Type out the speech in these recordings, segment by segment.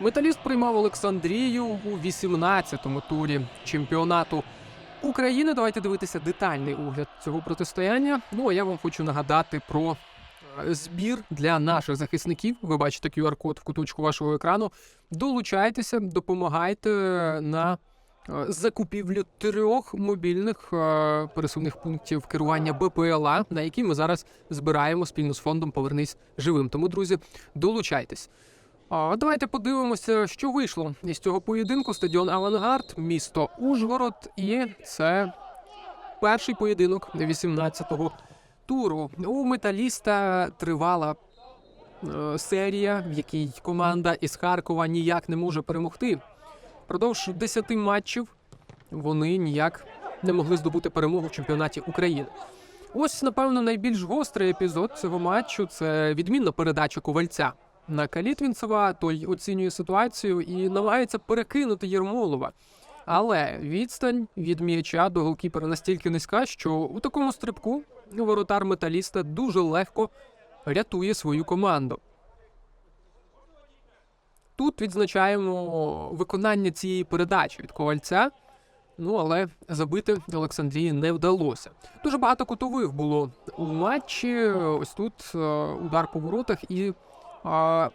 Металіст приймав Олександрію у 18-му турі чемпіонату України. Давайте дивитися детальний огляд цього протистояння. Ну а я вам хочу нагадати про е, збір для наших захисників. Ви бачите QR-код в куточку вашого екрану. Долучайтеся, допомагайте на е, закупівлю трьох мобільних е, пересувних пунктів керування БПЛА, на які ми зараз збираємо спільно з фондом Повернись живим. Тому, друзі, долучайтесь. А давайте подивимося, що вийшло із цього поєдинку. Стадіон Авангард, місто Ужгород, і це перший поєдинок 18-го туру. У металіста тривала е, серія, в якій команда із Харкова ніяк не може перемогти. Продовж 10 матчів вони ніяк не могли здобути перемогу в чемпіонаті України. Ось, напевно, найбільш гострий епізод цього матчу це відмінна передача ковальця на Калітвінцева. Той оцінює ситуацію і намагається перекинути Єрмолова. Але відстань від м'яча до голкіпера настільки низька, що у такому стрибку воротар металіста дуже легко рятує свою команду. Тут відзначаємо виконання цієї передачі від ковальця. Ну, але забити Олександрії не вдалося. Дуже багато кутових було у матчі. Ось тут е, удар по воротах, і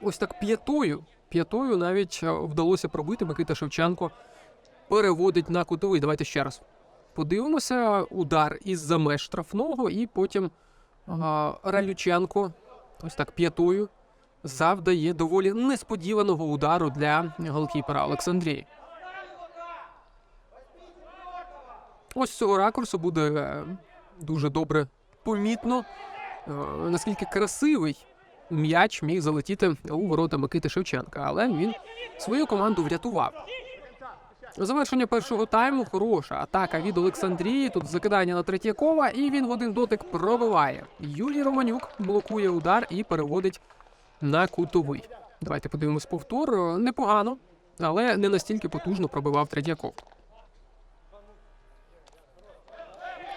ось так п'ятою. П'ятою навіть е, вдалося пробити. Микита Шевченко переводить на кутовий. Давайте ще раз подивимося. Удар із-за меж штрафного, і потім а, Ралюченко ось так п'ятою завдає доволі несподіваного удару для голкіпера Олександрії. Ось з цього ракурсу буде е, дуже добре помітно, е, наскільки красивий м'яч міг залетіти у ворота Микити Шевченка, але він свою команду врятував. Завершення першого тайму хороша атака від Олександрії. Тут закидання на Третьякова, і він в один дотик пробиває. Юрій Романюк блокує удар і переводить на кутовий. Давайте подивимось повтор. Непогано, але не настільки потужно пробивав Третьяков.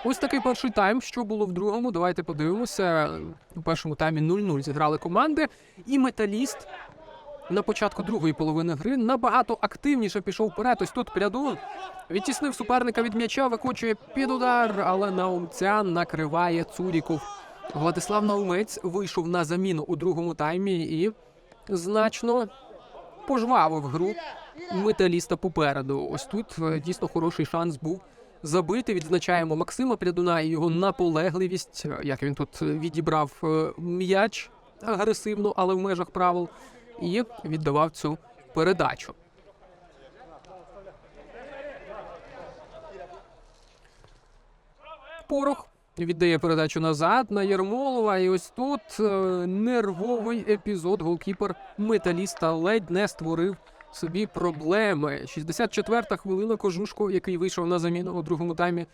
Ось такий перший тайм. Що було в другому? Давайте подивимося. У першому таймі 0-0 зіграли команди, і металіст на початку другої половини гри набагато активніше пішов вперед. Ось тут Прядун відтіснив суперника від м'яча, викочує під удар, але Наумцян накриває Цуріков. Владислав Наумець вийшов на заміну у другому таймі і значно пожвавив гру металіста попереду. Ось тут е, дійсно хороший шанс був забити. Відзначаємо Максима Прядуна і його наполегливість, як він тут відібрав е, м'яч агресивно, але в межах правил, і віддавав цю передачу. Порох віддає передачу назад на Єрмолова. І ось тут е, нервовий епізод. Голкіпер металіста ледь не створив собі проблеми. 64-та хвилина Кожушко, який вийшов на заміну у другому таймі,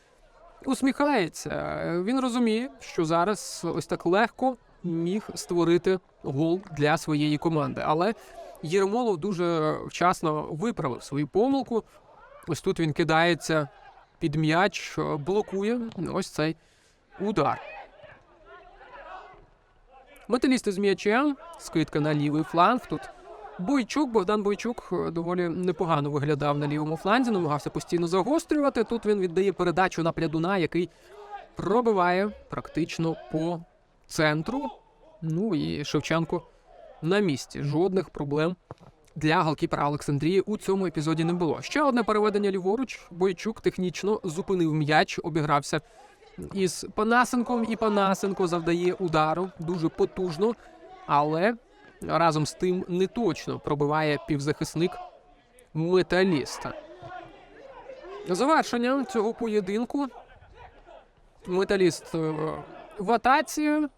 усміхається. Він розуміє, що зараз ось так легко міг створити гол для своєї команди. Але Єрмолов дуже вчасно виправив свою помилку. Ось тут він кидається під м'яч, блокує ось цей удар. Металісти з м'ячем, скидка на лівий фланг. Тут Бойчук, Богдан Бойчук е, доволі непогано виглядав на лівому фланзі, намагався постійно загострювати. Тут він віддає передачу на прядуна, який пробиває практично по центру. Ну і Шевченко на місці. Жодних проблем для голкіпера Олександрії у цьому епізоді не було. Ще одне переведення ліворуч. Бойчук технічно зупинив м'яч, обігрався із Панасенком, і Панасенко завдає удару дуже потужно, але разом з тим не точно пробиває півзахисник металіста. Завершення цього поєдинку. Металіст е, в атаці.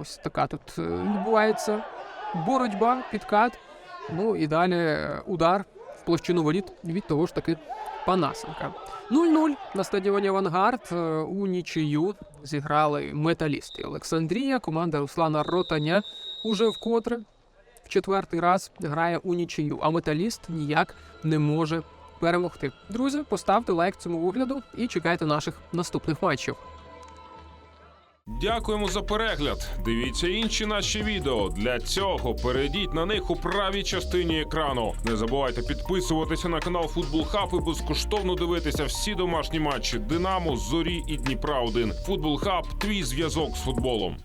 Ось така тут е, відбувається боротьба, підкат. Ну і далі е, удар в площину воріт від того ж таки Панасенка. 0-0 на стадіоні Авангард у нічию зіграли металісти Олександрія. Команда Руслана Ротаня уже вкотре четвертий раз грає у нічию, а металіст ніяк не може перемогти. Друзі, поставте лайк цьому огляду і чекайте наших наступних матчів. Дякуємо за перегляд. Дивіться інші наші відео. Для цього перейдіть на них у правій частині екрану. Не забувайте підписуватися на канал Футбол Хаб і безкоштовно дивитися всі домашні матчі Динамо, Зорі і Дніпра 1 Футбол Хаб твій зв'язок з футболом.